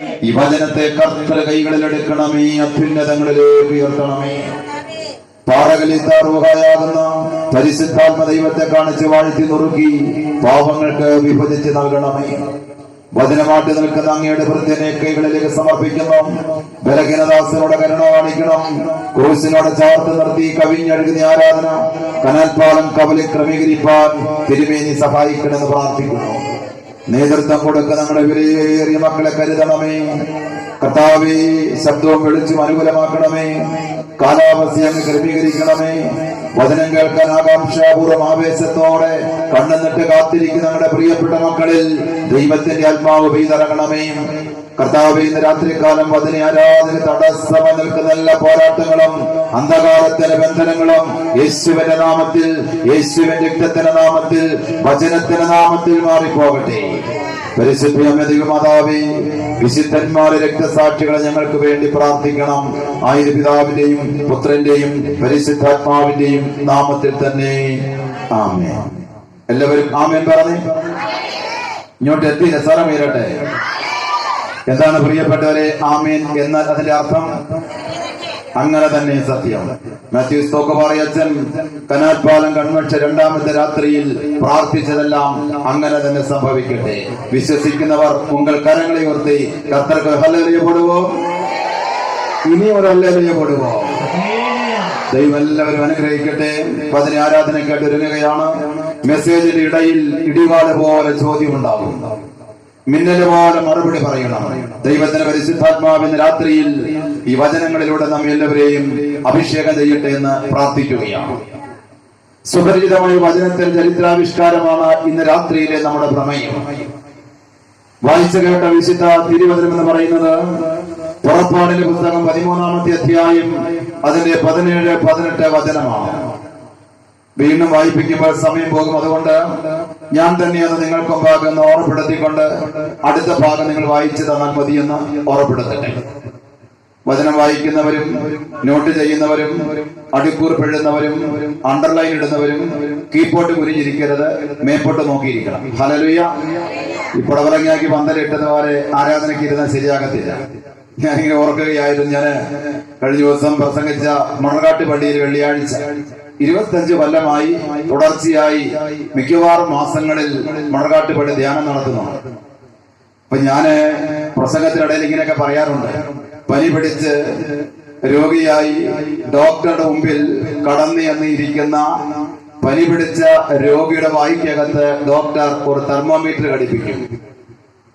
ഈ വചനത്തെ കർത്തര കൈകളിൽ എടുക്കണമേ അത്യുന്നതങ്ങളിലേക്ക് ഉയർത്തണമേ. പാറകളിത്താറുകയാകുന്ന പരിശുദ്ധാത്മ ദൈവത്തെ കാണിച്ച് വാഴ്ത്തി നുറുക്കി പാപങ്ങൾക്ക് വിഭജിച്ച് നൽകണമേ. വചനമാട്ടി നിൽക്കുന്ന അങ്ങയുടെ വൃത്തിനെ കൈകളിലേക്ക് സമർപ്പിക്കുന്നു. ബലഹീനദാസനോട് കരുണ കാണിക്കണം. ക്രൂസിനോട് ചേർത്ത് നിർത്തി കവിഞ്ഞഴുകുന്ന ആരാധന കനാൽപാലം കവലി ക്രമീകരിപ്പാൻ തിരുമേനി സഹായിക്കണമെന്ന് പ്രാർത്ഥിക്കുന്നു. നേതൃത്വം കൊടുക്കുന്ന നമ്മുടെ വിലയേറിയ മക്കളെ കരുതണമേ. കർത്താവേ ശബ്ദവും വെളിച്ചും അനുകൂലമാക്കണമേ. അങ്ങ് ക്രമീകരിക്കണമേ. വചനം കേൾക്കാൻ ആകാംക്ഷാപൂർവം ആവേശത്തോടെ കണ്ണെന്നിട്ട് കാത്തിരിക്കുന്ന നമ്മുടെ പ്രിയപ്പെട്ട മക്കളിൽ ദൈവത്തിന്റെ ആത്മാവ് പെയ്തിറങ്ങണമേ കർത്താവ് ഇന്ന് രാത്രികാലം അതിനെ ആരാധന തടസ്സമായി നിൽക്കുന്ന എല്ലാ പോരാട്ടങ്ങളും അന്ധകാരത്തിന്റെ ബന്ധനങ്ങളും. യേശുവിന്റെ നാമത്തിൽ യേശുവിന്റെ രക്തത്തിന്റെ നാമത്തിൽ വചനത്തിന്റെ നാമത്തിൽ മാറിപ്പോകട്ടെ. പരിശുദ്ധ മാതാവേ വിശുദ്ധന്മാരെ രക്തസാക്ഷികളെ ഞങ്ങൾക്ക് വേണ്ടി പ്രാർത്ഥിക്കണം. ആയിര പിതാവിന്റെയും പുത്രന്റെയും പരിശുദ്ധാത്മാവിന്റെയും നാമത്തിൽ തന്നെ. ആമേ എല്ലാവരും ആമേൻ പറഞ്ഞേ. ഇങ്ങോട്ട് എത്തി നിസ്സാരം ഉയരട്ടെ എന്താണ് പ്രിയപ്പെട്ടവരെ ആമീൻ എന്ന അതിന്റെ അർത്ഥം? അങ്ങനെ തന്നെ സത്യം. മാത്യു അച്ഛൻ കനാൽപാലം കൺവെൻഷൻ രണ്ടാമത്തെ രാത്രിയിൽ പ്രാർത്ഥിച്ചതെല്ലാം അങ്ങനെ തന്നെ സംഭവിക്കട്ടെ. വിശ്വസിക്കുന്നവർ ഉങ്ങൾ കരങ്ങളെ ഉയർത്തി കത്തർക്ക് ഹല്ലറിയപ്പെടുവോ ഇനി ഒരു ഹല്ലറിയപ്പെടുവോ ദൈവം എല്ലാവരും അനുഗ്രഹിക്കട്ടെ. അതിനെ ആരാധനയ്ക്കായിട്ട് ഒരുങ്ങുകയാണ്. മെസ്സേജിന്റെ ഇടയിൽ ഇടിവാട് പോലെ ചോദ്യം ഉണ്ടാകും മിന്നൽ പോലെ മറുപടി പറയണം. ദൈവത്തിന്റെ പരിശുദ്ധാത്മാവിന് രാത്രിയിൽ ഈ വചനങ്ങളിലൂടെ നാം എല്ലാവരെയും അഭിഷേകം ചെയ്യട്ടെ എന്ന് പ്രാർത്ഥിക്കുകയാണ്. സുപരിചിതമായ വചനത്തിൽ ചരിത്രാവിഷ്കാരമാണ് ഇന്ന് രാത്രിയിലെ നമ്മുടെ പ്രമേയം. വായിച്ചു കേട്ട വിശുദ്ധ തിരുവചനം എന്ന് പറയുന്നത് പുറപ്പാടിന്റെ പുസ്തകം പതിമൂന്നാമത്തെ അധ്യായം അതിന്റെ പതിനേഴ് പതിനെട്ട് വചനമാണ്. വീണ്ടും വായിപ്പിക്കുമ്പോൾ സമയം പോകും. അതുകൊണ്ട് ഞാൻ തന്നെ അത് നിങ്ങൾക്ക് ഭാഗം എന്ന് ഓർപ്പെടുത്തിക്കൊണ്ട് അടുത്ത ഭാഗം നിങ്ങൾ വായിച്ചു തന്നാൽ മതിയെന്ന് ഓർപ്പെടുത്തട്ടെ വചനം വായിക്കുന്നവരും നോട്ട് ചെയ്യുന്നവരും അടിക്കൂർ പെഴുന്നവരും അണ്ടർലൈൻ ഇടുന്നവരും കീപ്പോട്ട് കുരിഞ്ഞിരിക്കരുത് മേപ്പോട്ട് നോക്കിയിരിക്കണം. ഹലലുയ ഈ പുടവലങ്ങാക്കി പന്തലിട്ടത് പോലെ ആരാധനയ്ക്ക് ഇരുന്നാൽ ശരിയാകത്തില്ല. ഞാനിങ്ങനെ ഓർക്കുകയായിരുന്നു. ഞാൻ കഴിഞ്ഞ ദിവസം പ്രസംഗിച്ച മണർകാട്ട് പള്ളിയിൽ വെള്ളിയാഴ്ച. ഇരുപത്തഞ്ച് കൊല്ലമായി തുടർച്ചയായി മിക്കവാറും മാസങ്ങളിൽ മണർകാട്ട് പള്ളി ധ്യാനം നടത്തുന്നു. അപ്പൊ ഞാൻ പ്രസംഗത്തിനിടയിൽ ഇങ്ങനെയൊക്കെ പറയാറുണ്ട്. പനി പിടിച്ച് രോഗിയായി ഡോക്ടറുടെ മുമ്പിൽ കടന്നു എന്ന് ഇരിക്കുന്ന പനി പിടിച്ച രോഗിയുടെ വായിക്കകത്ത് ഡോക്ടർ ഒരു തെർമോമീറ്റർ ഘടിപ്പിക്കും.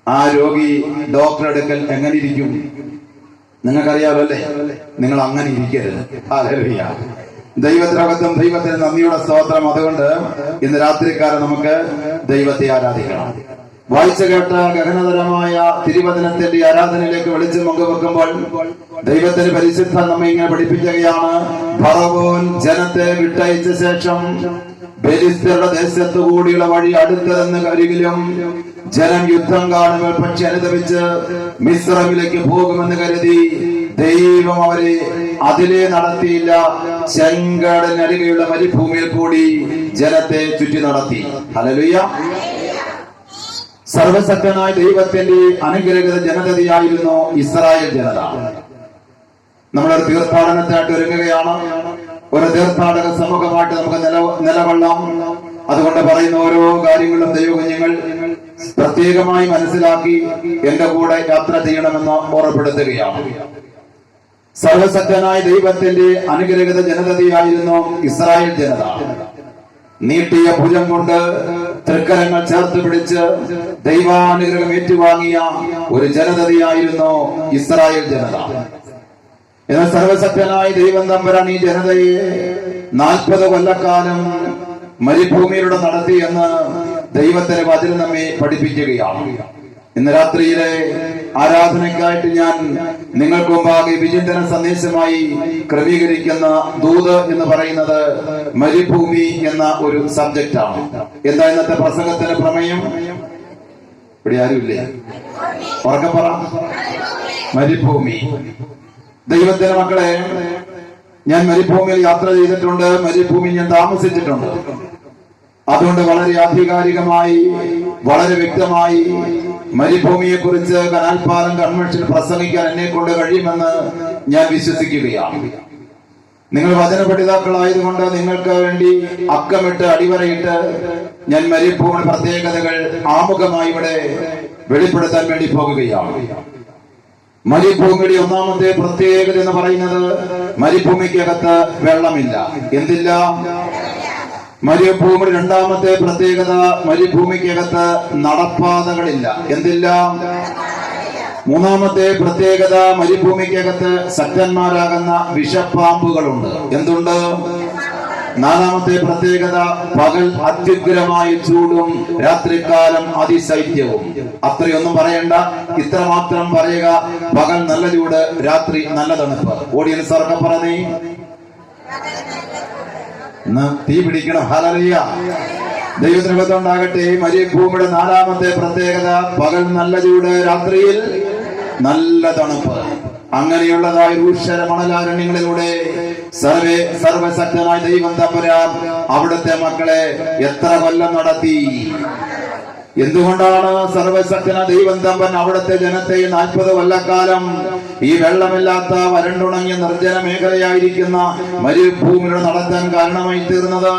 ആ രോഗി ഡോക്ടർ എടുക്കൽ എങ്ങനെ ഇരിക്കും? നിങ്ങൾക്കറിയാമല്ലോ അല്ലേ? നിങ്ങൾ അങ്ങനെ ഇരിക്കരുത്. ഹല്ലേലൂയ. ദൈവത്തിനകത്തും ദൈവത്തിന് നന്ദിയുടെ സ്തോത്രം അതുകൊണ്ട് ഇന്ന് രാത്രിക്കാരെ നമുക്ക് ദൈവത്തെ ആരാധിക്കണം. വായിച്ചു കേട്ട ഗഹനതരമായ തിരുവചനത്തിന്റെ ആരാധനയിലേക്ക് വിളിച്ച് പങ്കുവെക്കുമ്പോൾ ദൈവത്തിന് പരിശുദ്ധ നമ്മെ ഇങ്ങനെ പഠിപ്പിക്കുകയാണ്. ഫറവോൻ ജനത്തെ വിട്ടയച്ച ശേഷം ബലിസ്തരുടെ ദേശത്തു കൂടിയുള്ള വഴി അടുത്തതെന്ന് കരുകിലും ജനം യുദ്ധം കാണുമ്പോൾ പക്ഷെ അനുദവിച്ച് മിശ്രമിലേക്ക് പോകുമെന്ന് കരുതി ദൈവം അവരെ അതിലെ നടത്തിയില്ല. ചെങ്കടലിനരികെയുള്ള മരുഭൂമിയിൽ കൂടി ജനത്തെ ചുറ്റി നടത്തി. ഹലലുയ്യ സർവശക്തനായ ദൈവത്തിന്റെ അനുഗ്രഹിത ജനതയായിരുന്നു ഇസ്രായേൽ ജനത. നമ്മളൊരു തീർത്ഥാടനത്തിനായിട്ട് ഒരുങ്ങുകയാണ്. ഒരു തീർത്ഥാടക സമൂഹമായിട്ട് നമുക്ക് നില നിലകൊള്ളാം. അതുകൊണ്ട് പറയുന്ന ഓരോ കാര്യങ്ങളും ദൈവകുഞ്ഞുങ്ങൾ പ്രത്യേകമായി മനസ്സിലാക്കി എന്റെ കൂടെ യാത്ര ചെയ്യണമെന്ന് ഓർമ്മപ്പെടുത്തുകയാണ്. സർവശക്തനായ ദൈവത്തിന്റെ അനുഗ്രഹിത ജനതയായിരുന്നു ഇസ്രായേൽ ജനത. നീട്ടിയ ഭുജം കൊണ്ട് തൃക്കരങ്ങൾ ചേർത്ത് പിടിച്ച് ദൈവാനുഗ്രഹം ഏറ്റുവാങ്ങിയ ഒരു ജനതയായിരുന്നു ഇസ്രായേൽ ജനത. എന്നാൽ സർവസജ്ഞനായ ദൈവം തമ്പരാൻ ഈ ജനതയെ നാൽപ്പത് കൊല്ലക്കാലം മരുഭൂമിയിലൂടെ നടത്തി എന്ന് ദൈവത്തിന്റെ വചനം നമ്മെ പഠിപ്പിക്കുകയാണ്. ഇന്ന് രാത്രിയിലെ ആരാധനയ്ക്കായിട്ട് ഞാൻ നിങ്ങൾക്ക് മുമ്പാകെ വിചിന്തന സന്ദേശമായി ക്രമീകരിക്കുന്ന ദൂത് എന്ന് പറയുന്നത് മരുഭൂമി എന്ന ഒരു സബ്ജക്റ്റ് ആണ് എന്താ ഇന്നത്തെ പ്രസംഗത്തിന്റെ പ്രമേയം? ഇവിടെ ആരുമില്ലേ? പറ. മരുഭൂമി. ദൈവത്തിന്റെ മക്കളെ ഞാൻ മരുഭൂമിയിൽ യാത്ര ചെയ്തിട്ടുണ്ട്. മരുഭൂമി ഞാൻ താമസിച്ചിട്ടുണ്ട്. അതുകൊണ്ട് വളരെ ആധികാരികമായി വളരെ വ്യക്തമായി മരുഭൂമിയെ കുറിച്ച് കനാൽപാലം കൺവെൻഷൻ പ്രസംഗിക്കാൻ എന്നെ കൊണ്ട് കഴിയുമെന്ന് ഞാൻ വിശ്വസിക്കുകയാണ്. നിങ്ങൾ വചന പഠിതാക്കളായതുകൊണ്ട് നിങ്ങൾക്ക് വേണ്ടി അക്കമിട്ട് അടിവരയിട്ട് ഞാൻ മരുഭൂമിയുടെ പ്രത്യേകതകൾ ആമുഖമായി ഇവിടെ വെളിപ്പെടുത്താൻ വേണ്ടി പോകുകയാണ്. മരുഭൂമിയുടെ ഒന്നാമത്തെ പ്രത്യേകത എന്ന് പറയുന്നത് മരുഭൂമിക്കകത്ത് വെള്ളമില്ല. എന്തില്ല? മരുഭൂമിയുടെ രണ്ടാമത്തെ പ്രത്യേകത മരുഭൂമിക്കകത്ത് നടപ്പാതകളില്ല. എന്തില്ല? മൂന്നാമത്തെ പ്രത്യേകത മരുഭൂമിക്കകത്ത് സത്യന്മാരാകുന്ന വിഷപ്പാമ്പുകളുണ്ട്. എന്തുണ്ട്? നാലാമത്തെ പ്രത്യേകത പകൽ അത്യുഗ്രമായ ചൂടും രാത്രികാലം അതിശൈത്യവും. അത്രയൊന്നും പറയണ്ട. ഇത്ര മാത്രം പറയുക. പകൽ നല്ല ചൂട് രാത്രി നല്ല തണുപ്പ്. ഓഡിയൻസ് പറഞ്ഞേ? ഇന്ന് തീ പിടിക്കണം. ഹലറിയ ദൈവത്തിനുണ്ടാകട്ടെ മരുഭൂമിയുടെ നാലാമത്തെ പ്രത്യേകത പകൽ നല്ല ചൂട് രാത്രിയിൽ നല്ല തണുപ്പ്. അങ്ങനെയുള്ളതായ രൂക്ഷര മണലാരണ്യങ്ങളിലൂടെ സർവേ സർവശക്തമായ ദൈവം തമ്പുരാൻ അവിടുത്തെ മക്കളെ എത്ര കൊല്ലം നടത്തി? എന്തുകൊണ്ടാണ് സർവശക്തന ദൈവം തമ്പൻ അവിടുത്തെ ജനത്തെ നാൽപ്പത് കൊല്ലക്കാലം ഈ വെള്ളമില്ലാത്ത വരണ്ടുണങ്ങിയ നിർജന മേഖലയായിരിക്കുന്ന മരുഭൂമിയുടെ നടത്താൻ കാരണമായി തീർന്നത്?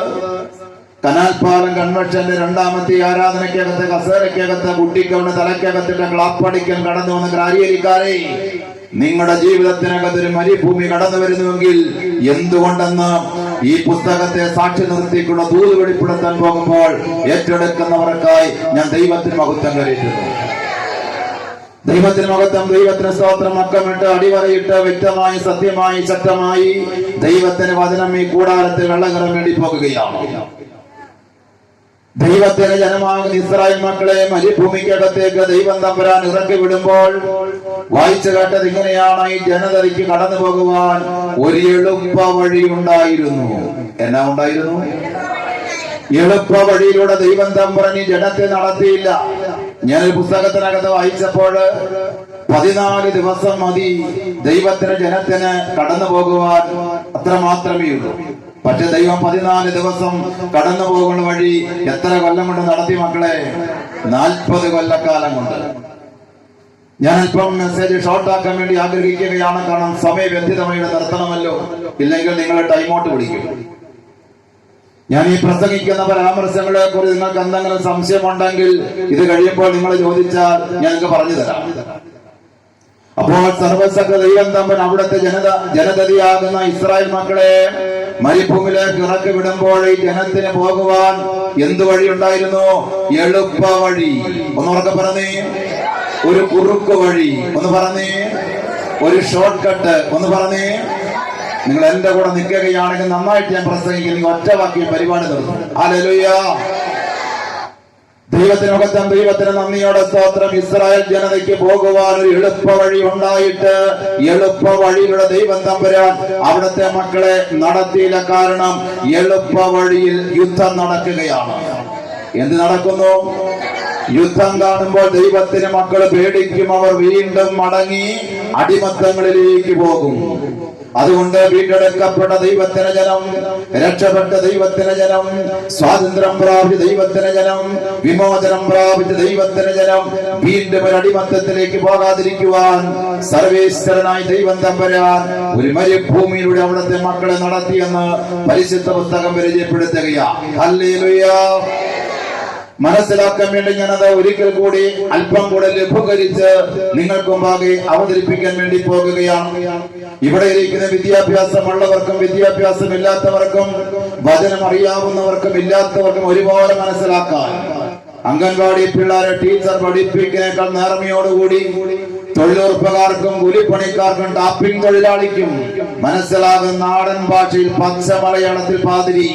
കനാൽപാലം കൺവെൻഷന്റെ രണ്ടാമത്തെ ആരാധനയ്ക്കകത്ത് കസേരയ്ക്കകത്ത് കുട്ടിക്കവണ് തലയ്ക്കകത്തിന്റെ ക്ലാപ്പടിക്കൽ കടന്നു വന്ന ക്രാരിയരിക്കാരെ നിങ്ങളുടെ ജീവിതത്തിനകത്ത് ഒരു മരുഭൂമി കടന്നു വരുന്നുവെങ്കിൽ എന്തുകൊണ്ടെന്ന് ഈ പുസ്തകത്തെ സാക്ഷി നിർത്തിക്കുള്ള ദൂത് വെളിപ്പെടുത്താൻ പോകുമ്പോൾ ഏറ്റെടുക്കുന്നവർക്കായി ഞാൻ ദൈവത്തിന് മഹത്വം കരുതുന്നു ദൈവത്തിന് മഹത്വം ദൈവത്തിന് സ്തോത്രം അക്കമിട്ട് അടിവരയിട്ട് വ്യക്തമായി സത്യമായി ശക്തമായി ദൈവത്തിന് വചനം ഈ കൂടാരത്തിൽ വെള്ളകരം വേണ്ടി പോകുകയാണ്. ദൈവത്തിന് ജനമാകുന്ന ഇസ്രായേൽ മക്കളെ മരുഭൂമിക്കകത്തേക്ക് ദൈവം തമ്പുരാൻ ഇറക്കി വിടുമ്പോൾ വായിച്ചു കേട്ടത് ഇങ്ങനെയാണ്. ഈ ജനതയ്ക്ക് കടന്നു പോകുവാൻ ഒരു എളുപ്പ വഴി ഉണ്ടായിരുന്നു എന്നാ ഉണ്ടായിരുന്നു? എളുപ്പ വഴിയിലൂടെ ദൈവം തമ്പുരൻ ഈ ജനത്തെ നടത്തിയില്ല. ഞാൻ ഒരു പുസ്തകത്തിനകത്ത് വായിച്ചപ്പോൾ പതിനാല് ദിവസം മതി ദൈവത്തിന് ജനത്തിന് കടന്നു പോകുവാൻ അത്ര മാത്രമേ ഉള്ളൂ. പക്ഷെ ദൈവം പതിനാല് ദിവസം കടന്നു പോകുന്ന വഴി എത്ര കൊല്ലം കൊണ്ട് നടത്തി മക്കളെ? നാൽപ്പത് കൊല്ലക്കാലം കൊണ്ട്. ഞാൻ അല്പം മെസ്സേജ് ഷോർട്ട് ആക്കാൻ വേണ്ടി ആഗ്രഹിക്കുകയാണ്. കാരണം സമയ ഇവിടെ നിർത്തണമല്ലോ. ഇല്ലെങ്കിൽ നിങ്ങൾ ടൈമോട്ട് വിളിക്കും ഞാൻ ഈ പ്രസംഗിക്കുന്ന പരാമർശങ്ങളെ കുറിച്ച് നിങ്ങൾക്ക് എന്തെങ്കിലും സംശയമുണ്ടെങ്കിൽ ഇത് കഴിയുമ്പോൾ നിങ്ങൾ ചോദിച്ചാൽ ഞാൻ നിങ്ങൾക്ക് പറഞ്ഞു തരാം. അപ്പോൾ സർവസക ദൈവം തമ്പൻ അവിടുത്തെ ജനത ജനതയാകുന്ന ഇസ്രായേൽ മക്കളെ മരുഭൂമിയിലേക്ക് ഇറക്കി വിടുമ്പോൾ ഈ ജനത്തിന് പോകുവാൻ എന്ത് വഴി ഉണ്ടായിരുന്നു എളുപ്പ വഴി. ഒന്നുറക്കെ പറഞ്ഞേ. ഒരു കുറുക്ക് വഴി. ഒന്ന് പറഞ്ഞേ. ഒരു ഷോർട്ട് കട്ട് ഒന്ന് പറഞ്ഞേ. നിങ്ങൾ എന്റെ കൂടെ നിൽക്കുകയാണെങ്കിൽ നന്നായിട്ട് ഞാൻ പ്രസംഗിക്കുന്നു ഒറ്റ വാക്കിയ പരിപാടി നിർത്തും. ഹല്ലേലൂയ. ദൈവത്തിനകത്തും ദൈവത്തിന് നന്ദിയോടെ സ്തോത്രം. ഇസ്രായേൽ ജനതയ്ക്ക് പോകുവാൻ ഒരു എളുപ്പ വഴി ഉണ്ടായിട്ട് എളുപ്പ വഴിയിലൂടെ ദൈവം തമ്പുരാൻ അവിടുത്തെ മക്കളെ നടത്തിയില്ല. കാരണം എളുപ്പ വഴിയിൽ യുദ്ധം നടക്കുകയാണ്. എന്ത് നടക്കുന്നു? യുദ്ധം കാണുമ്പോൾ ദൈവത്തിന് മക്കൾ പേടിക്കും. അവർ വീണ്ടും മടങ്ങി അടിമത്തങ്ങളിലേക്ക് പോകും. അതുകൊണ്ട് വീണ്ടെടുക്കപ്പെട്ട ദൈവത്തിന് ജനം രക്ഷപ്പെട്ട ദൈവത്തിന് ജനം സ്വാതന്ത്ര്യം പ്രാപിച്ച ദൈവത്തിന് ജനം വിമോചനം പ്രാപിച്ച ദൈവത്തിന് ജനം വീണ്ടും ഒരു അടിമത്തത്തിലേക്ക് പോകാതിരിക്കുവാൻ സർവേശ്വരനായി ദൈവം തമ്പരാൻ ഒരു മരുഭൂമിയിലൂടെ അവിടുത്തെ മക്കളെ നടത്തിയെന്ന് പരിശുദ്ധ പുസ്തകം പരിചയപ്പെടുത്തുകയാണ്. മനസ്സിലാക്കാൻ വേണ്ടി ഞാനത് ഒരിക്കൽ കൂടി അല്പം കൂടെ ലഘൂകരിച്ച് നിങ്ങൾക്ക് മുമ്പാകെ അവതരിപ്പിക്കാൻ വേണ്ടി പോകുകയാണ്. ഇവിടെ ഇരിക്കുന്ന വിദ്യാഭ്യാസമുള്ളവർക്കും വിദ്യാഭ്യാസം ഇല്ലാത്തവർക്കും വചനം അറിയാവുന്നവർക്കും ഇല്ലാത്തവർക്കും ഒരുപോലെ മനസ്സിലാക്കാൻ. അംഗൻവാടി പിള്ളേരെ ടീച്ചർ പഠിപ്പിക്കുന്നേക്കാൾ നേർമയോടുകൂടി തൊഴിലുറപ്പുകാർക്കും കൂലിപ്പണിക്കാർക്കും ടാപ്പിംഗ് തൊഴിലാളിക്കും മനസ്സിലാകുന്ന നാടൻ ഭാഷയിൽ പച്ച മലയാളത്തിൽ പാതിരി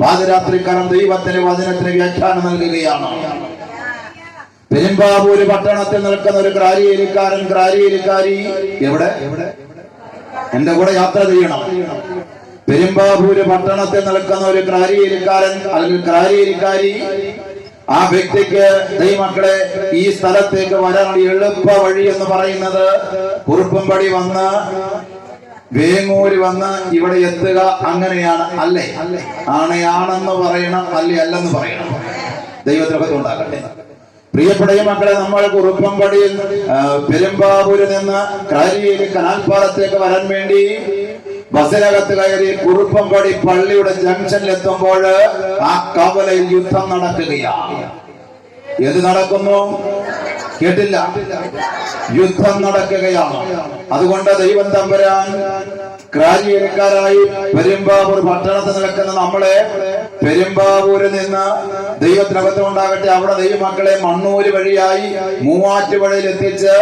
പാതിരാത്രിക്കാലം ദൈവത്തിന് വചനത്തിന് വ്യാഖ്യാനം നൽകുകയാണ്. പെരുമ്പാവൂര് പട്ടണത്തിൽ നിൽക്കുന്ന ഒരു ക്രാരിയേലിക്കാരൻ ക്രാരിയേലിക്കാരി എവിടെ? എന്റെ കൂടെ യാത്ര ചെയ്യണം. പെരുമ്പാവൂര് പട്ടണത്തിൽ നിൽക്കുന്ന ഒരു ക്രാരിയേലിക്കാരൻ അല്ലെങ്കിൽ ക്രാരിയേലിക്കാരി ആ വ്യക്തിക്ക് ദൈവമക്കളെ ഈ സ്ഥലത്തേക്ക് വരാൻ എളുപ്പ വഴി എന്ന് പറയുന്നത് കുറുപ്പുംപടി വന്ന് വേങ്ങൂര് വന്ന് ഇവിടെ എത്തുക അങ്ങനെയാണ്. അല്ലേ? ആണെയാണെന്ന് പറയണം അല്ലേ അല്ലെന്ന് പറയണം. ദൈവത്തിനൊക്കെ ഉണ്ടാകട്ടെ പ്രിയപ്പെട്ട മക്കളെ നമ്മൾ കുറുപ്പംപടിയിൽ ആ, പെരുമ്പാവൂരിൽ നിന്ന് കാരിയിൽ കനാൽപ്പാലത്തേക്ക് വരാൻ വേണ്ടി ബസ്സിനകത്ത് കയറി കുറുപ്പംപടി പള്ളിയുടെ ജംഗ്ഷനിൽ എത്തുമ്പോൾ ആ കവലയിൽ യുദ്ധം നടക്കുകയാണ്. എന്ത് നടക്കുന്നു? കേട്ടില്ല. യുദ്ധം നടക്കുകയാണ്. അതുകൊണ്ട് ദൈവം തമ്പുരാൻ ക്രാരിയക്കാരായി പെരുമ്പാവൂർ പട്ടണത്തിൽ നിൽക്കുന്ന നമ്മളെ പെരുമ്പാവൂരിൽ നിന്ന് ദൈവത്തിനകത്ത് ഉണ്ടാകട്ടെ അവിടെ ദൈവമക്കളെ മണ്ണൂര് വഴിയായി മൂവാറ്റുപുഴയിൽ എത്തിച്ച്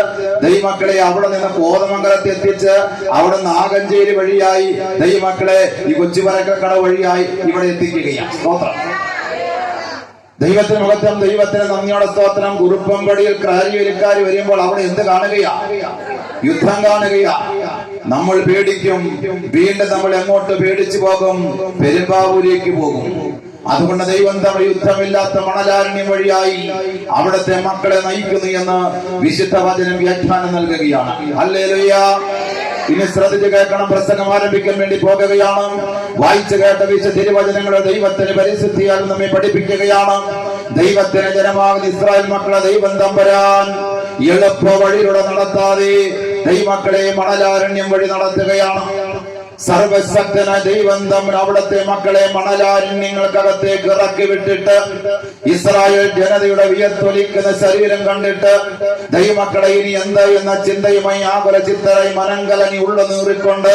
ദൈവമക്കളെ അവിടെ നിന്ന് കോതമംഗലത്ത് എത്തിച്ച് അവിടെ നാഗഞ്ചേരി വഴിയായി ദൈവമക്കളെ ഈ കൊച്ചുപരക്കട വഴിയായി ഇവിടെ എത്തിക്കുകയാണ്. സ്തോത്രം. ദൈവത്തിന് മുഖത്തം ദൈവത്തിന് നന്ദിയോടെ സ്തോത്രം. കുറുപ്പമ്പടിയിൽ ക്രാരിയലിക്കാർ വരുമ്പോൾ അവിടെ എന്ത് കാണുകയാ? യുദ്ധം കാണുകയാ. നമ്മൾ പേടിക്കും. വീണ്ടും നമ്മൾ എങ്ങോട്ട് പേടിച്ചു പോകും? പെരുമ്പാവൂരേക്ക് പോകും. അതുകൊണ്ട് ദൈവം തമ്മിൽ യുദ്ധമില്ലാത്ത മണലാരണ്യം വഴിയായി അവിടുത്തെ മക്കളെ നയിക്കുന്നു എന്ന് വിശുദ്ധ വചനം വ്യാഖ്യാനം നൽകുകയാണ്. അല്ലേലുയ്യ ഇനി ശ്രദ്ധിച്ച് കേൾക്കണം. പ്രസംഗം ആരംഭിക്കാൻ വേണ്ടി പോകുകയാണ്. വായിച്ചു കേട്ട വിശ തിരുവചനങ്ങളെ ദൈവത്തിന് പരിശുദ്ധിയാൽ നമ്മെ പഠിപ്പിക്കുകയാണ്. ദൈവത്തിന് ജനമാകുന്ന ഇസ്രായേൽ മക്കളെ ദൈവം തമ്പരാൻ എളുപ്പ വഴിയിലൂടെ നടത്താതെ ദൈവമക്കളെ മണലാരണ്യം വഴി നടത്തുകയാണ്. സർവശക്തനായ ദൈവം തമ്മിൽ അവിടുത്തെ മക്കളെ മണലാരണ്യങ്ങൾക്കകത്തേക്ക് ഇറക്കി വിട്ടിട്ട് ഇസ്രായേൽ ജനതയുടെ വിയത്തൊലിക്കുന്ന ശരീരം കണ്ടിട്ട് ദൈവമക്കളെ ഇനി എന്താ എന്ന ചിന്തയുമായി ആകുല ചിത്തരായി മനങ്കലനി ഉള്ളു നീറിക്കൊണ്ട്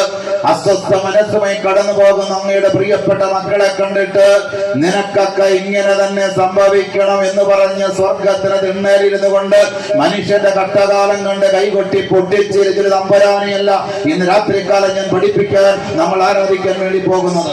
അസ്വസ്ഥ മനസ്സുമായി കടന്നു പോകുന്ന അങ്ങയുടെ പ്രിയപ്പെട്ട മക്കളെ കണ്ടിട്ട് നിനക്കൊക്കെ ഇങ്ങനെ തന്നെ സംഭവിക്കണം എന്ന് പറഞ്ഞ് സ്വർഗത്തിന് തിണ്ണേലിരുന്നു കൊണ്ട് മനുഷ്യന്റെ കട്ടകാലം കണ്ട് കൈകൊട്ടി പൊട്ടിച്ചിരിച്ചൊരു തമ്പരാനിയല്ല ഇന്ന് രാത്രികാലം ഞാൻ പഠിപ്പിക്കാൻ നമ്മൾ ആരാധിക്കാൻ വേണ്ടി പോകുന്നത്?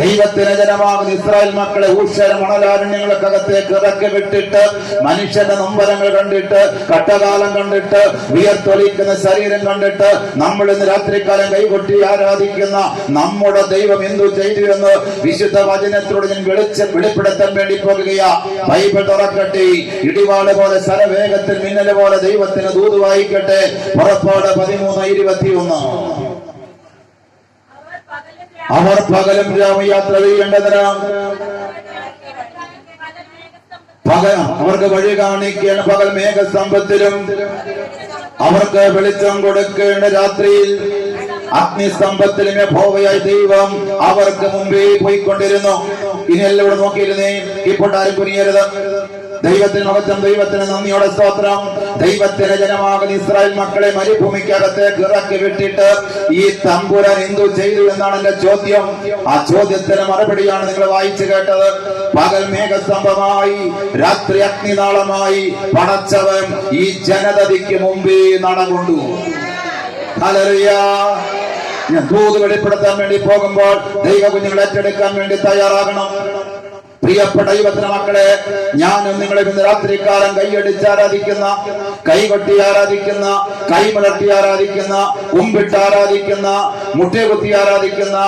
ദൈവത്തിന് ജനമാകുന്ന ഇസ്രായേൽ മക്കളെ ഊശ്വര മണലാരണ്യങ്ങൾക്കകത്തേക്ക് ഇറക്കി വിട്ടിട്ട് മനുഷ്യന്റെ നൊമ്പരങ്ങൾ കണ്ടിട്ട് കട്ടകാലം കണ്ടിട്ട് വിയർത്തൊലിക്കുന്ന ശരീരം കണ്ടിട്ട് നമ്മൾ ഇന്ന് രാത്രിക്കാലം കൈകൊട്ടി ആരാധിക്കുന്ന നമ്മുടെ ദൈവം എന്തു ചെയ്തു എന്ന് വിശുദ്ധ വചനത്തോട് ഞാൻ വിളിച്ച് വെളിപ്പെടുത്താൻ വേണ്ടി പോകുകയാ. ബൈബിൾ തുറക്കട്ടെ. ഇടിവാട് പോലെ ശരവേഗത്തിൽ മിന്നൽ പോലെ ദൈവത്തിന് ദൂത് വായിക്കട്ടെ പുറപ്പാട് പതിമൂന്ന് ഇരുപത്തി ഇരുപത്തിയൊന്ന്. അവർ പകലും രാമയാത്ര ചെയ്യേണ്ടതിന് പകൽ അവർക്ക് വഴി കാണിക്കേണ്ട പകൽ മേഘസ്തംഭത്തിലും. അവർക്ക് വെളിച്ചം കൊടുക്കേണ്ട രാത്രിയിൽ അഗ്നിസ്തംഭത്തിലും ഭോവയായി ദൈവം അവർക്ക് മുമ്പേ പോയിക്കൊണ്ടിരുന്നു. ഇനി എല്ലാവരും നോക്കിയിരുന്നേ. ഇപ്പോൾ ആരും കുനിയരുത്. ദൈവത്തിന് മഹത്വം ദൈവത്തിന് നന്ദിയോടെ സ്തോത്രം. ദൈവത്തിന് ജനമാകുന്ന ഇസ്രായേൽ മക്കളെ മരുഭൂമിക്കകത്തേക്ക് ഇറക്കി വിട്ടിട്ട് ഈ തമ്പുരൻ എന്തു ചെയ്തു എന്നാണ് എന്റെ ചോദ്യം. ആ ചോദ്യത്തിന് മറുപടിയാണ് നിങ്ങൾ വായിച്ചു കേട്ടത്. പകൽ മേഘസ്തംഭമായി രാത്രി അഗ്നിനാളമായി പടച്ചവൻ ഈ ജനതയ്ക്ക് മുമ്പേ നടകൊണ്ടു. ഞാൻ ദൂത് വെളിപ്പെടുത്താൻ വേണ്ടി പോകുമ്പോൾ ദൈവ കുഞ്ഞുങ്ങൾ ഏറ്റെടുക്കാൻ വേണ്ടി തയ്യാറാകണം. പ്രിയപ്പെട്ട ദൈവത്തിന് മക്കളെ ഞാനും നിങ്ങളെ ഇന്ന് രാത്രികാലം കൈയടിച്ച് ആരാധിക്കുന്ന കൈകൊട്ടി ആരാധിക്കുന്ന കൈമലർത്തി ആരാധിക്കുന്ന കുമ്പിട്ട് ആരാധിക്കുന്ന മുട്ടകുത്തി ആരാധിക്കുന്ന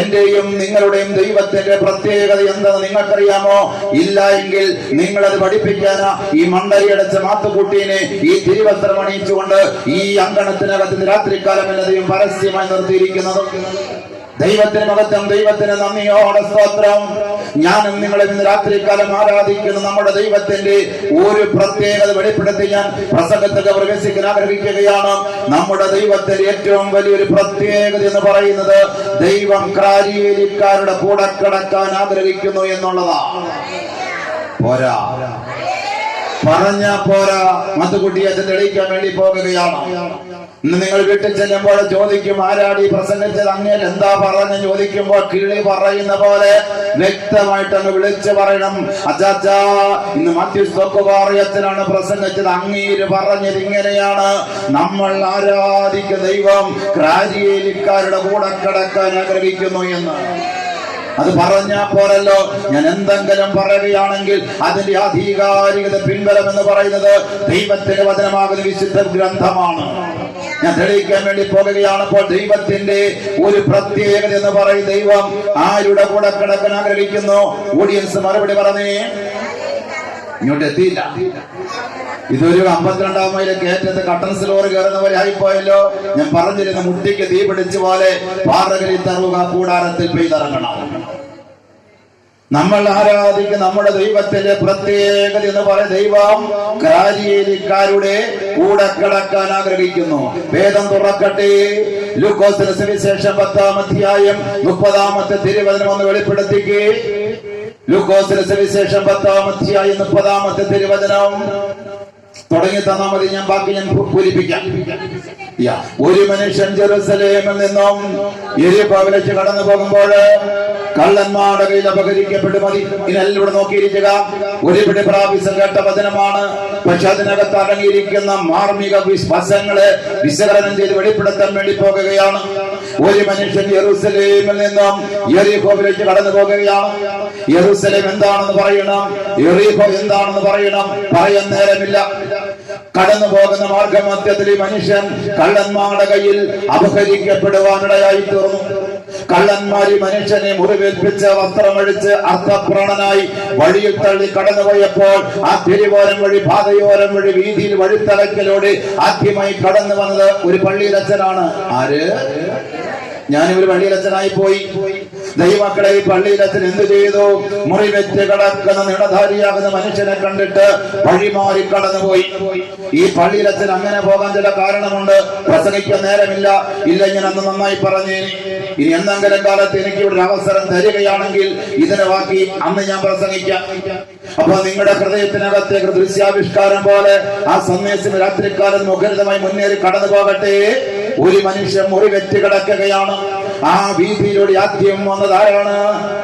എന്റെയും നിങ്ങളുടെയും ദൈവത്തിന്റെ പ്രത്യേകത എന്തെന്ന് നിങ്ങൾക്കറിയാമോ? ഇല്ല എങ്കിൽ നിങ്ങളത് പഠിപ്പിക്കാനാ ഈ മണ്ടരിയടച്ച മാത്തുക്കുട്ടീനെ ഈ തിരുവസ്ത്രം അണിയിച്ചുകൊണ്ട് ഈ അങ്കണത്തിനകത്ത് രാത്രിക്കാലം രാത്രികാലം എന്നെ ദൈവം പരസ്യമായി നിർത്തിയിരിക്കുന്നത്. ദൈവത്തിന് മഹത്വം ദൈവത്തിന് നന്ദിയോടെ സ്തോത്രം. ഞാനും നിങ്ങളെ ഇന്ന് രാത്രികാലം ആരാധിക്കുന്ന. നമ്മുടെ ദൈവത്തിന്റെ ഒരു പ്രത്യേകത വെളിപ്പെടുത്തി ഞാൻ പ്രസംഗത്തൊക്കെ പ്രവേശിക്കാൻ ആഗ്രഹിക്കുകയാണ്. നമ്മുടെ ദൈവത്തിന്റെ ഏറ്റവും വലിയൊരു പ്രത്യേകത എന്ന് പറയുന്നത് ദൈവം ക്രാരിയേലിക്കാരുടെ കൂടെ കിടക്കാൻ ആഗ്രഹിക്കുന്നു എന്നുള്ളതാണ്. പോരാ. പറഞ്ഞ പോരാ. മത്തുകുട്ടിയെ തെളിയിക്കാൻ വേണ്ടി പോകുകയാണ്. ഇന്ന് നിങ്ങൾ വീട്ടിൽ ചെല്ലുമ്പോൾ ചോദിക്കും ആരാടി പ്രസംഗിച്ചത്? അങ്ങനെ എന്താ പറഞ്ഞ് ചോദിക്കുമ്പോൾ കിളി പറയുന്ന പോലെ വ്യക്തമായിട്ട് അങ്ങ് വിളിച്ചു പറയണം. അച്ചാച്ചാ ഇന്ന് മാത്യു പ്രസംഗിച്ചത്. അങ്ങീര് പറഞ്ഞത് ഇങ്ങനെയാണ്. നമ്മൾ ആരാധിക്കുന്ന ദൈവം ക്രാരിയേലിക്കാരുടെ കൂടെ കിടക്കാൻ ആഗ്രഹിക്കുന്നു എന്ന്. അത് പറഞ്ഞാ പോരല്ലോ ഞാൻ എന്തെങ്കിലും പറയുകയാണെങ്കിൽ അതിന്റെ ആധികാരികത പിൻബലം എന്ന് പറയുന്നത് ദൈവത്തിന്റെ വചനമാകുന്ന വിശുദ്ധ ഗ്രന്ഥമാണ്. ഞാൻ തെളിയിക്കാൻ വേണ്ടി പോകുകയാണ് അപ്പോൾ ദൈവത്തിന്റെ ഒരു പ്രത്യേകത എന്ന് പറയും ദൈവം ആരുടെ കൂടെ കിടക്കാൻ ആഗ്രഹിക്കുന്നു? ഓഡിയൻസ് മറുപടി പറഞ്ഞേ. ഇങ്ങോട്ട് എത്തിയില്ല. ഇതൊരു അമ്പത്തിരണ്ടാം മൈൽ കയറ്റത്ത് കട്ടൻ സ്ലോർ കയറുന്നവരെ ആയിപ്പോയല്ലോ. ഞാൻ പറഞ്ഞിരുന്ന മുട്ടിക്ക് തീ പിടിച്ച പോലെ പാറകളിൽ തറുക കൂടാരത്തിൽ പെയ്തിറങ്ങണം. നമ്മൾ ആരാധിക്കുന്ന നമ്മുടെ ദൈവത്തിന്റെ പ്രത്യേകത എന്ന് പറയുന്ന ദൈവം കാരിയേലിക്കാരുടെ കൂടെ കിടക്കാൻ ആഗ്രഹിക്കുന്നു. വേദം തുറക്കട്ടെ. ലൂക്കോസിന് സുവിശേഷം പത്താം അധ്യായം മുപ്പതാമത്തെ തിരുവചനം ഒന്ന് വെളിപ്പെടുത്തിക്കേ. ലൂക്കോസിന് സുവിശേഷം പത്താം അധ്യായം മുപ്പതാമത്തെ തിരുവചനം. തുടങ്ങി തന്നാൽ മതി ഞാൻ ബാക്കി ഞാൻ പൂരിപ്പിക്കാം. ഒരു മനുഷ്യൻ ജെറുസലേമിൽ നിന്നും എരിപ്പാവിലേക്ക് കടന്നു പോകുമ്പോൾ കള്ളന്മാരുടെ കയ്യിൽ അപഹരിക്കപ്പെട്ടു മതി ഇതെല്ലാം ഇവിടെ നോക്കിയിരിക്കുക. ഒരു പിടി പ്രാവശ്യം കേട്ട വചനമാണ്. പക്ഷെ അതിനകത്ത് അടങ്ങിയിരിക്കുന്ന മാർമിക വശങ്ങളെ വിശകലനം ചെയ്ത് വെളിപ്പെടുത്താൻ വേണ്ടി പോകുകയാണ്. ഒരു മനുഷ്യൻ യെറൂസലേമിൽ നിന്നും യെറീഹോവിലേക്ക് കടന്നു പോകുകയാണ്. യെറൂസലേം എന്താണെന്ന് പറയണം? എറിഹോ എന്താണെന്ന് പറയണം? പറയാൻ നേരമില്ല. കടന്നു പോകുന്ന മാർഗമധ്യത്തിൽ ഈ മനുഷ്യൻ കള്ളന്മാരുടെ കയ്യിൽ അപഹരിക്കപ്പെടുവാനിടയായി തീർന്നു. കള്ളന്മാർ ഈ മനുഷ്യനെ മുറിവേൽപ്പിച്ച് വസ്ത്രമഴിച്ച് അർത്ഥപ്രാണനായി വഴിയിൽ തള്ളി കടന്നുപോയപ്പോൾ ആ തിരുവോരം വഴി പാതയോരം വഴി വീതിയിൽ വഴിത്തലക്കിലൂടെ ആദ്യമായി കടന്നു വന്നത് ഒരു പള്ളിയിലച്ഛനാണ്. ആര്? ഞാനൊരു പള്ളിയിലച്ഛനായി പോയി. ദൈവമക്കളെ ഈ പള്ളിയിലത്തിൽ എന്ത് ചെയ്തു? മുറിവെറ്റ് കിടക്കുന്ന നിടധാരിയാകുന്ന മനുഷ്യനെ കണ്ടിട്ട് വഴിമാറി കടന്നുപോയി. ഈ പള്ളിയിലത്തിൽ അങ്ങനെ പോകാൻ ചില കാരണമുണ്ട്. പ്രസംഗിക്കാൻ നേരമില്ല. ഇല്ല ഞാൻ അന്ന് നന്നായി പറഞ്ഞേ. ഇനി എന്തെങ്കിലും കാലത്ത് എനിക്ക് ഇവിടെ അവസരം തരികയാണെങ്കിൽ ഇതിനെ ബാക്കി അന്ന് ഞാൻ പ്രസംഗിക്കാം. അപ്പൊ നിങ്ങളുടെ ഹൃദയത്തിനകത്തേക്ക് ദൃശ്യാവിഷ്കാരം പോലെ ആ സന്ദേശം രാത്രിക്കാലം മുഖരിതമായി മുന്നേറി കടന്നു പോകട്ടെ ഒരു മനുഷ്യൻ മുറിവെറ്റ് കിടക്കുകയാണ്. ആ വീതിയിലൂടെ ആദ്യം വന്നത് ആരാണ്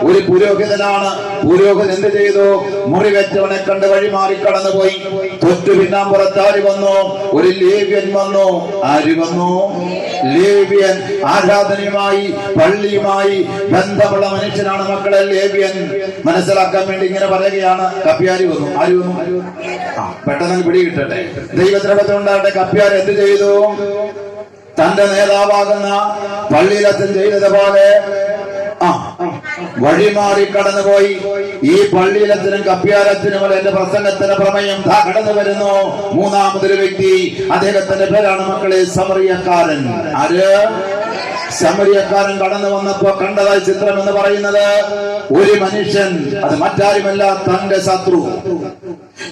ഒരു പുരോഹിതനാണ്. പുരോഹിതൻ എന്ത് ചെയ്തു? മുറിവെറ്റവനെ കണ്ട് വഴിമാറി കടന്നുപോയി. തൊറ്റു പിന്നാമ്പുറത്ത് ആര് വന്നു. ഒരു ലേവ്യൻ വന്നു. ആര് വന്നു? ലേവ്യൻ. ആരാധനയുമായി പള്ളിയുമായി ബന്ധമുള്ള മനുഷ്യനാണ് മക്കളെ ലേവ്യൻ. മനസ്സിലാക്കാൻ വേണ്ടി ഇങ്ങനെ പറയുകയാണ്. കപ്പ്യാരി വന്നു. ആര് വന്നു? പെട്ടെന്ന് പിടി കിട്ടട്ടെ കപ്പ്യാർ എന്ത് ചെയ്തു? തന്റെ നേതാവാകുന്ന പള്ളിയിലത്തിൽ ചെയ്തതുപോലെ വഴി മാറി കടന്നുപോയി. ഈ പള്ളിയിലത്തിനും കപ്പ്യാരത്തിനും എന്റെ പ്രസംഗത്തിന് പ്രമേയം കടന്നു വരുന്നു. മൂന്നാമതൊരു വ്യക്തി അദ്ദേഹത്തിന്റെ പേരാണ് മക്കളെ സമറിയക്കാരൻ. ആര്? ശമരിയക്കാരൻ കടന്നു വന്നപ്പോ കണ്ടതായി ചിത്രം എന്ന് പറയുന്നത് ഒരു മനുഷ്യൻ അത് മറ്റാരുമല്ല തന്റെ ശത്രു.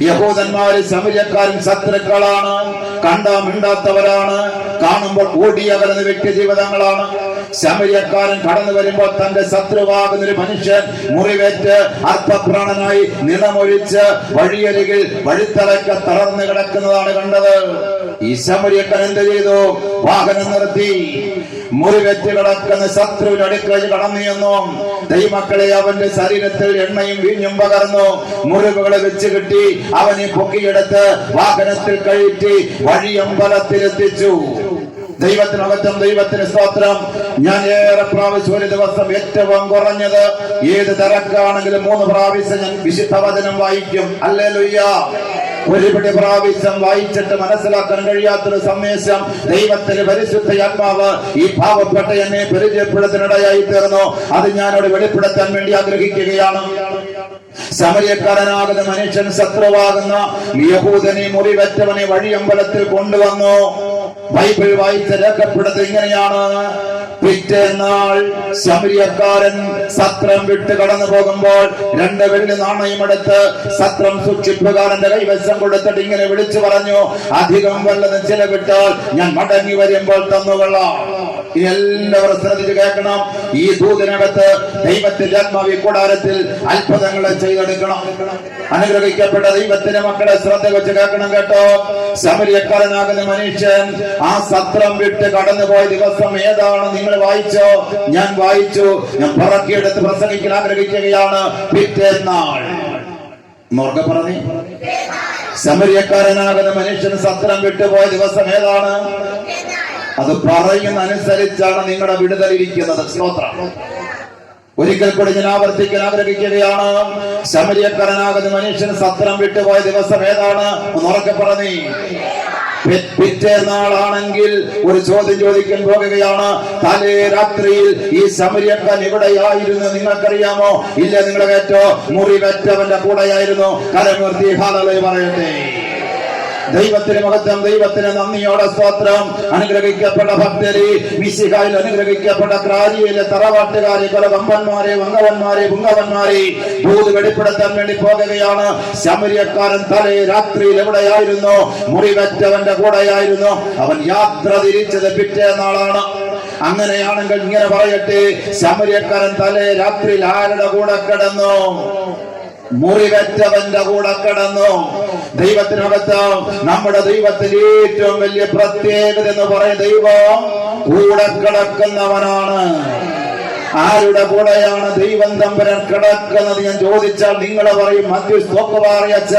യഹൂദന്മാര് സമയക്കാരൻ ശത്രുക്കളാണ്. കണ്ടാ മിണ്ടാത്തവരാണ്. കാണുമ്പോൾ ഓടിയകലുന്ന വ്യക്തി ജീവിതങ്ങളാണ്. ശമരിയക്കാരൻ കടന്നു വരുമ്പോൾ തന്റെ ശത്രുവാകുന്ന ഒരു മനുഷ്യൻ മുറിവേറ്റ് അർത്ഥപ്രാണനായി നിണമൊഴിച്ച് വഴിയരികിൽ വഴിത്തലക്ക തളർന്നു കിടക്കുന്നതാണ് കണ്ടത്. ഈ ശമരിയക്കൻ എന്ത് ചെയ്തു? വാഹനം നിർത്തി. മുറിവെറ്റ് കിടക്കുന്ന ശത്രുവിന്റെ അടുക്കളയിൽ കടന്നു ചെന്നു. ദൈവക്കളെ അവന്റെ ശരീരത്തിൽ എണ്ണയും വീഞ്ഞും പകർന്നു. മുറിവുകളെ വെച്ച് കിട്ടി അവനെ പൊക്കിയെടുത്ത് വാഹനത്തിൽ കയറ്റി വഴിയമ്പലത്തിലെത്തിച്ചു. ദൈവത്തിന് ദൈവത്തിനകത്തും ദൈവത്തിന് സ്തോത്രം. ഞാൻ ഏറെ പ്രാവശ്യം ഒരു ദിവസം ഏറ്റവും കുറഞ്ഞത് ഏത് തിരക്കാണെങ്കിലും മൂന്ന് പ്രാവശ്യം ഞാൻ വിശുദ്ധ വചനം വായിക്കും. അല്ലേ ഒരുപിടി പ്രാവശ്യം വായിച്ചിട്ട് മനസ്സിലാക്കാൻ കഴിയാത്തൊരു സന്ദേശം ദൈവത്തിന് പരിശുദ്ധ ആത്മാവ് ഈ പാവപ്പെട്ട എന്നെ പരിചയപ്പെടുത്തിനിടയായി തീർന്നു. അത് ഞാനോട് വെളിപ്പെടുത്താൻ വേണ്ടി ആഗ്രഹിക്കുകയാണ്. സമയക്കാരനാകുന്ന മനുഷ്യൻ ശത്രുവാകുന്ന യഹൂദനെ മുറിവറ്റവനെ വഴിയമ്പലത്തിൽ കൊണ്ടുവന്നു. ബൈബിൾ വായിച്ച് രേഖപ്പെടുത്തി ഇങ്ങനെയാണ്. പിറ്റേന്നാൾ ശമരിയക്കാരൻ സത്രം വിട്ട് കടന്നു പോകുമ്പോൾ രണ്ട് വെള്ളി നാണയമെടുത്ത് സത്രം സൂക്ഷിപ്പുകാരന്റെ കൈവശം കൊടുത്തിട്ട് ഇങ്ങനെ വിളിച്ചു പറഞ്ഞു അധികം വല്ലതും ചിലവിട്ടാൽ ഞാൻ മടങ്ങി വരുമ്പോൾ തന്നുകൊള്ളാം. എല്ലാവരും ശ്രദ്ധിച്ച് കേൾക്കണം. ഈ ദൂതിനകത്ത് ദൈവത്തിന്റെ ആത്മാവി കൂടാരത്തിൽ അത്ഭുതങ്ങളെ ചെയ്തെടുക്കണം. അനുഗ്രഹിക്കപ്പെട്ട ദൈവത്തിന്റെ മക്കളെ ശ്രദ്ധ വെച്ച് കേൾക്കണം കേട്ടോ. ശബരിയക്കാരനാകുന്ന മനുഷ്യൻ ആ സത്രം വിട്ട് കടന്നുപോയ ദിവസം ഏതാണ് നിങ്ങൾ വായിച്ചോ? ഞാൻ വായിച്ചു. ഞാൻ പറക്കിയെടുത്ത് പ്രസംഗിക്കാൻ ആഗ്രഹിക്കുകയാണ്. പിറ്റേന്നാൾ. നോർക്ക പറഞ്ഞു. സമരിയക്കാരനാകുന്ന മനുഷ്യന് സത്രം വിട്ടുപോയ ദിവസം ഏതാണ്? അത് പറയുന്ന അനുസരിച്ചാണ് നിങ്ങളുടെ വിടുതൽ ഇരിക്കുന്നത്. സ്തോത്രം. ഒരിക്കൽ കൂടി ഞാൻ ആവർത്തിക്കാൻ ആഗ്രഹിക്കുകയാണ്. ശമരിയക്കാരനാകുന്ന മനുഷ്യന് സത്രം വിട്ടുപോയ ദിവസം ഏതാണ്? ഉറക്കെ പറഞ്ഞേ. പി- പിറ്റേന്നാളാണെങ്കിൽ ഒരു ചോദ്യം ചോദിക്കാൻ പോകുകയാണ്. തലേ രാത്രിയിൽ ഈ ശമരിയക്കൻ എവിടെയായിരുന്നു നിങ്ങൾക്കറിയാമോ? ഇല്ല നിങ്ങൾ കേട്ടോ. മുറി വെറ്റവന്റെ കൂടെയായിരുന്നു. കരമൂർത്തി ഹാലലേ പറയട്ടെ. ദൈവത്തിന് മഹത്വം ദൈവത്തിന് നന്ദിയോടെ സ്തോത്രം. അനുഗ്രഹിക്കപ്പെട്ട ഭക്തരെ മിശിഹായിൽ അനുഗ്രഹിക്കപ്പെട്ട ക്രാരിയിലെ തറവാട്ടുകാരെ പല വമ്പന്മാരെ വങ്കവന്മാരെ പുങ്കവന്മാരെ ഭൂത് വെളിപ്പെടുത്താൻ വേണ്ടി പോകുകയാണ്. ശമരിയക്കാരൻ തലേ രാത്രിയിൽ എവിടെയായിരുന്നു? മുറിവറ്റവന്റെ കൂടെയായിരുന്നു. അവൻ യാത്ര തിരിച്ചത് പിറ്റേ നാളാണ്. അങ്ങനെയാണെങ്കിൽ ഇങ്ങനെ പറയട്ടെ ശമരിയക്കാരൻ തലേ രാത്രിയിൽ ആരുടെ കൂടെ കിടന്നു? മുറിവറ്റവന്റെ കൂടെ കിടന്നു. ദൈവത്തിനകത്ത് നമ്മുടെ ദൈവത്തിൽ ഏറ്റവും വലിയ പ്രത്യേകത എന്ന് പറയുന്ന ദൈവം കൂടെ കിടക്കുന്നവനാണ്. ആരുടെ കൂടെയാണ് ദൈവം തമ്പരൻ കിടക്കുന്നത്? ഞാൻ ചോദിച്ചാൽ നിങ്ങളെ പറയും മധ്യ സ്തോക്കവാറിയച്ച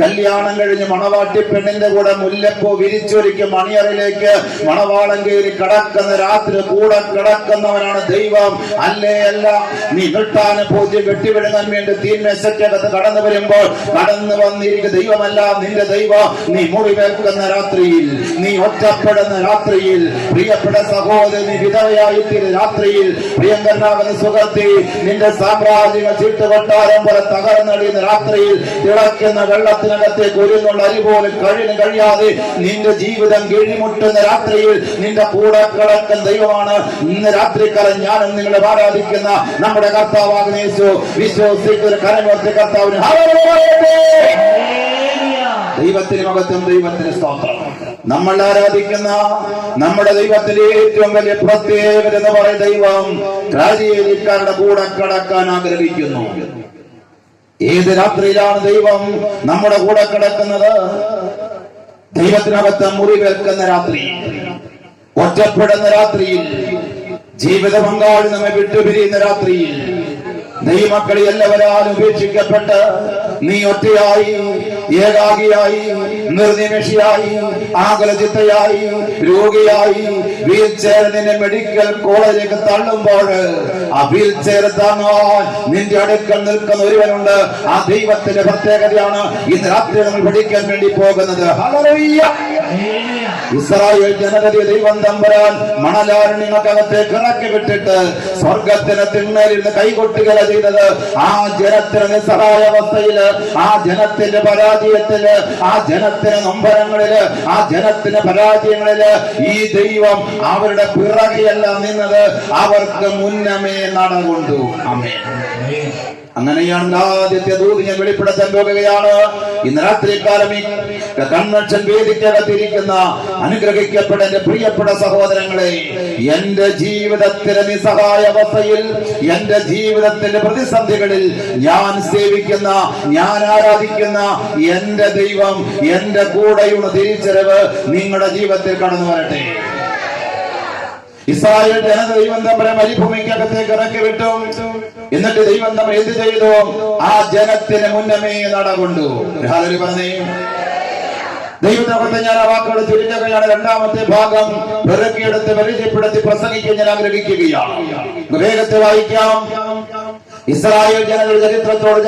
കല്യാണം കഴിഞ്ഞ് മണവാട്ടി പെണ്ണിന്റെ കൂടെ മുല്ലപ്പൂ വിരിച്ചൊരുക്കി മണിയറിലേക്ക് മണവാളം കയറി കിടക്കുന്ന രാത്രി കൂടെ കിടക്കുന്നവനാണ് ദൈവം. അല്ലേ അല്ല? നീ വെട്ടാന് പൂജ്യം വെട്ടിവിടുന്നതിന് വേണ്ടി തീന്മേശക്കകത്ത് കടന്നു വരുമ്പോൾ കടന്നു വന്നിരിക്കുന്ന ദൈവമല്ല നിന്റെ ദൈവം. നീ മുറിവേൽക്കുന്ന രാത്രിയിൽ നീ ഒറ്റപ്പെടുന്ന രാത്രിയിൽ പ്രിയപ്പെട്ട സഹോദരി നീ രാത്രിയിൽ രാത്രിയിൽ പ്രിയങ്കരനാകുന്ന സുഖത്തി നിന്റെ സാമ്രാജ്യങ്ങൾ ചീട്ടുകൊട്ടാരം പോലെ തകർന്നടിയുന്ന രാത്രിയിൽ തിളയ്ക്കുന്ന വെള്ളത്തിനകത്തേക്ക് ഒരുന്നുള്ള അരി പോലും കഴിയാതെ നിന്റെ ജീവിതം കിഴിമുട്ടുന്ന രാത്രിയിൽ നിന്റെ കൂടെ കിടക്കുന്ന ദൈവമാണ്. ഇന്ന് രാത്രിക്കാലം ഞാനും നിങ്ങളെ ആരാധിക്കുന്ന നമ്മുടെ കർത്താവാകുന്ന യേശു വിശ്വസിക്കുന്ന കരമോർത്തി കർത്താവിന്. ദൈവത്തിന് മകത്വം ദൈവത്തിന് സ്തോത്രം. നമ്മൾ ആരാധിക്കുന്ന നമ്മുടെ ദൈവത്തിന്റെ ഏറ്റവും വലിയ പ്രത്യേകത എന്ന് പറയുന്ന ദൈവം രാജീയക്കാരുടെ കൂടെ കടക്കാൻ ആഗ്രഹിക്കുന്നു. ഏത് രാത്രിയിലാണ് ദൈവം നമ്മുടെ കൂടെ കിടക്കുന്നത്? ദൈവത്തിനകത്ത് മുറി വെക്കുന്ന രാത്രി ഒറ്റപ്പെടുന്ന രാത്രിയിൽ ജീവിത പങ്കാളി നമ്മെ വിട്ടുപിരിയുന്ന രാത്രിയിൽ. ദൈവമക്കളെ എല്ലാവരാലും ഉപേക്ഷിക്കപ്പെട്ട് നീ ഒറ്റയായി ഏകാഗിയായി നിർനിമിഷിയായി ആകലചിത്തയായി രോഗിയായി വീൽ ചെയർ മെഡിക്കൽ കോളേജിലേക്ക് തള്ളുമ്പോൾ ആ വീൽ ചെയർ താങ്ങാൻ നിന്റെ അടുക്കൽ നിൽക്കുന്ന ഒരുവനുണ്ട്. ആ ദൈവത്തിന്റെ പ്രത്യേകതയാണ് ഇന്ന് രാത്രി നമ്മൾ പഠിക്കാൻ വേണ്ടി പോകുന്നത്. ഹല്ലേലൂയ ഇസ്രായേൽ ജനതയെ ദൈവം തമ്പുരാൻ മണലാരണ്യങ്ങൾക്കകത്തേക്ക് ഇറക്കി വിട്ടിട്ട് സ്വർഗത്തിന് തിന്മേലിരുന്ന് കൈകൊട്ടുകല ചെയ്തത്. ആ ജനത്തിന് നിസ്സഹായാവസ്ഥയിൽ ആ ജനത്തിന്റെ പരാജയത്തിൽ ആ ജനത്തിന് നൊമ്പരങ്ങളിൽ ആ ജനത്തിന് പരാജയങ്ങളിൽ ഈ ദൈവം അവരുടെ പിറകെയല്ല നിന്നത്. അവർക്ക് മുന്നമേ നടകൊണ്ടു അമേ അങ്ങനെയാണ് ആദ്യത്തെ ദൂത് ഞാൻ വെളിപ്പെടുത്താൻ പോകുകയാണ്. ഇന്ന് രാത്രികാലം ഈ കൺവെൻഷൻ വേദിക്കകത്തിരിക്കുന്ന അനുഗ്രഹിക്കപ്പെട്ട എന്റെ പ്രിയപ്പെട്ട സഹോദരങ്ങളെ എന്റെ ജീവിതത്തിലെ നിസ്സഹായ അവസ്ഥയിൽ എന്റെ ജീവിതത്തിന്റെ പ്രതിസന്ധികളിൽ ഞാൻ സേവിക്കുന്ന ഞാൻ ആരാധിക്കുന്ന എന്റെ ദൈവം എന്റെ കൂടെയുള്ള തിരിച്ചറിവ് നിങ്ങളുടെ ജീവിതത്തിൽ കടന്നു വരട്ടെ ഇസ്രായേൽ ജനത ദൈവം തമ്മിലെ മരുഭൂമിക്കകത്തേക്ക് ഇറക്കി വിട്ടു എന്നിട്ട് ദൈവം തമ്മിൽ എന്ത് ചെയ്തു? ആ ജനത്തിന് മുന്നമേ നടകൊണ്ടു പറഞ്ഞേ. ദൈവത്തെ ഞാൻ ആ വാക്കുകൾ ചുരുക്കുകയാണ്. രണ്ടാമത്തെ ഭാഗം വിറക്കിയെടുത്ത് പരിചയപ്പെടുത്തി പ്രസംഗിക്കാൻ ഞാൻ ആഗ്രഹിക്കുകയാണ്. വേഗത്തെ വായിക്കാം. ഇസ്രായേൽ ജനങ്ങളുടെ ചരിത്രത്തോട്